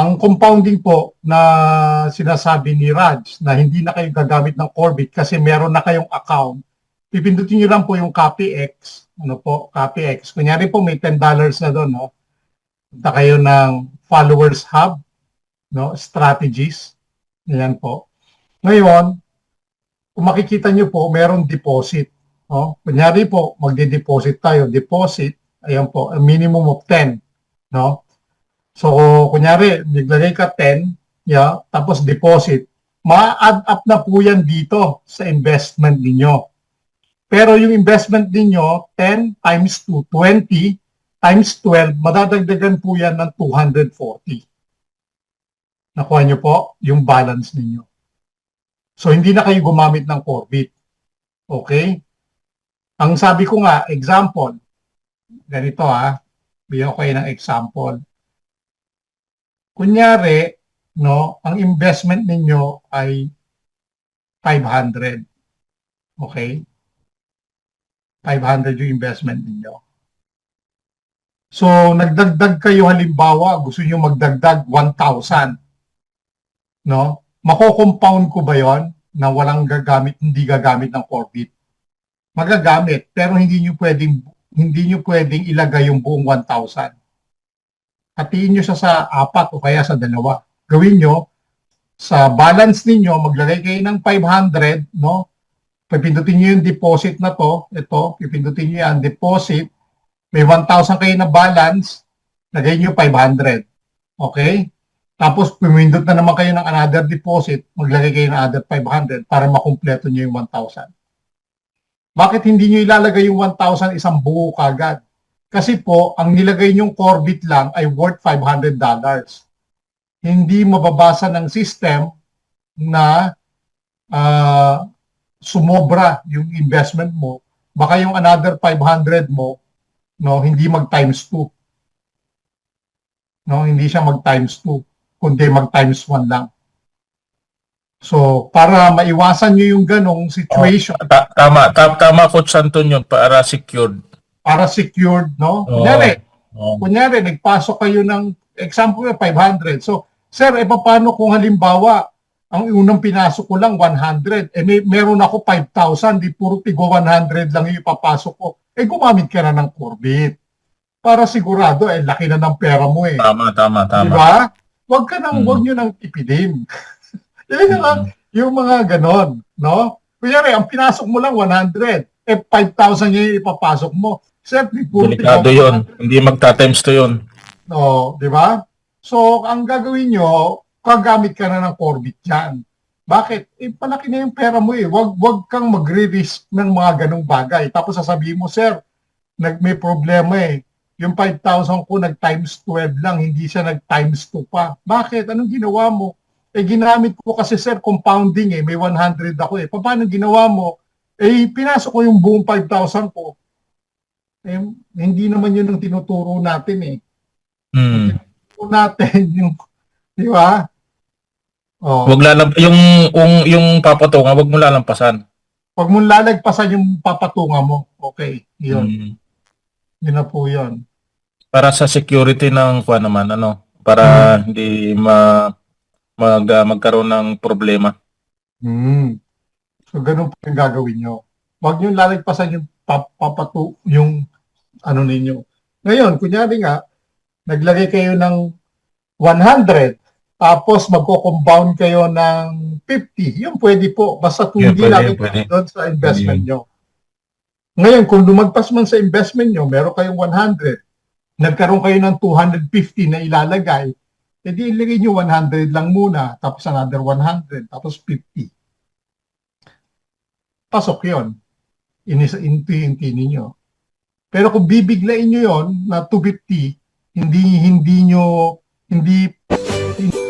Ang compounding po na sinasabi ni Raj na hindi na kayo gagamit ng Corbit kasi meron na kayong account, pipindutin nyo lang po yung copy X. Ano po, copy X. Kunyari po may $10 na doon, no? Punta kayo ng followers hub, no? Strategies. Yan po. Ngayon, kung makikita nyo po, merong deposit. No? Kunyari po, magde-deposit tayo. Deposit, ayan po, a minimum of 10. No? So, kunyari, naglagay ka 10, yeah, tapos deposit, ma-add up na po yan dito sa investment ninyo. Pero yung investment ninyo, 10 times 2, 20 times 12, madadagdagan po yan ng 240. Nakuha nyo po yung balance ninyo. So, hindi na kayo gumamit ng Corbit. Okay? Ang sabi ko nga, example, ganito ha, bigyan ko kayo ng example. Kunyari, no, ang investment ninyo ay 500. Okay? 500 yung investment ninyo. So, nagdagdag kayo halimbawa, gusto niyo magdagdag 1,000. No? Mako-compound ko ba 'yon na walang gagamit, hindi gagamit ng Corbit? Magagamit, pero hindi niyo pwedeng hindi niyo pwedeng ilagay yung buong 1,000 hatiin nyo siya sa apat o kaya sa dalawa. Gawin nyo, sa balance ninyo, maglagay kayo ng 500, no? Pipindutin nyo yung deposit na to, ito, pipindutin nyo yan, deposit, may 1,000 kayo na balance, lagay nyo 500. Okay? Tapos, pumindot na naman kayo ng another deposit, maglagay kayo ng another 500 para makumpleto nyo yung 1,000. Bakit hindi nyo ilalagay yung 1,000 isang buo kagad? Kasi po, ang nilagay niyong Corbit lang ay worth $500. Hindi mababasa ng system na uh, sumobra yung investment mo. Baka yung another 500 mo, no, hindi mag times 2. No, hindi siya mag times 2, kundi mag times 1 lang. So, para maiwasan niyo yung ganong situation, Ta- tama, ta- tama Coach Antonio para secured. Para secured, no? Oo. Kunyari, Oh. kunyari, nagpasok kayo ng, example, 500. So, sir, e paano kung halimbawa, ang unang pinasok ko lang 100, eh may, meron ako 5,000, di puro tigo 100 lang yung ipapasok ko. Eh, gumamit ka na ng Corbit. Para sigurado, eh, laki na ng pera mo eh. Tama, tama, tama. ba? Huwag ka nang, Mm. huwag nyo nang ipidin. Yan na lang, yung mga ganon, no? Kunyari, ang pinasok mo lang 100, eh 5,000 yung ipapasok mo. Di puro Delikado yun. Hindi magta-times to yun. No, di ba? So, ang gagawin nyo, kagamit ka na ng Corbit dyan. Bakit? Eh, palaki na yung pera mo eh. Wag, wag kang magre-risk ng mga ganong bagay. Tapos sasabihin mo, sir, nag, may problema eh. Yung 5,000 ko nag times 12 lang, hindi siya nag times 2 pa. Bakit? Anong ginawa mo? Eh, ginamit ko kasi sir, compounding eh. May 100 ako eh. Paano ginawa mo? Eh, pinasok ko yung buong 5,000 ko. Eh, hindi naman yun ang tinuturo natin eh Hmm. po natin yung, di ba? Oh, Wag lalamp yung yung yung papatungan, wag mo lalampasan. pag mo lalagpasan yung papatunga mo, okay, yun, Hmm. yun na po yun. Para sa security ng kuha naman ano, para hindi ma mag ah, magkaroon ng problema. Hmm. So, ganun po yung gagawin nyo. Huwag nyo lalagpasan yung papatu, yung ano ninyo. Ngayon, kunyari nga, naglagay kayo ng 100, tapos magko-compound kayo ng 50, yun pwede po. Basta hindi pwede, lang doon sa investment Pwede nyo. Ngayon, kung lumagpas man sa investment nyo, meron kayong 100, nagkaroon kayo ng 250 na ilalagay, edi ilagay nyo 100 lang muna, tapos another 100, tapos 50. Pasok yon inis inti-inti ninyo. Pero kung bibiglain nyo yon na 250, hindi hindi nyo hindi, hindi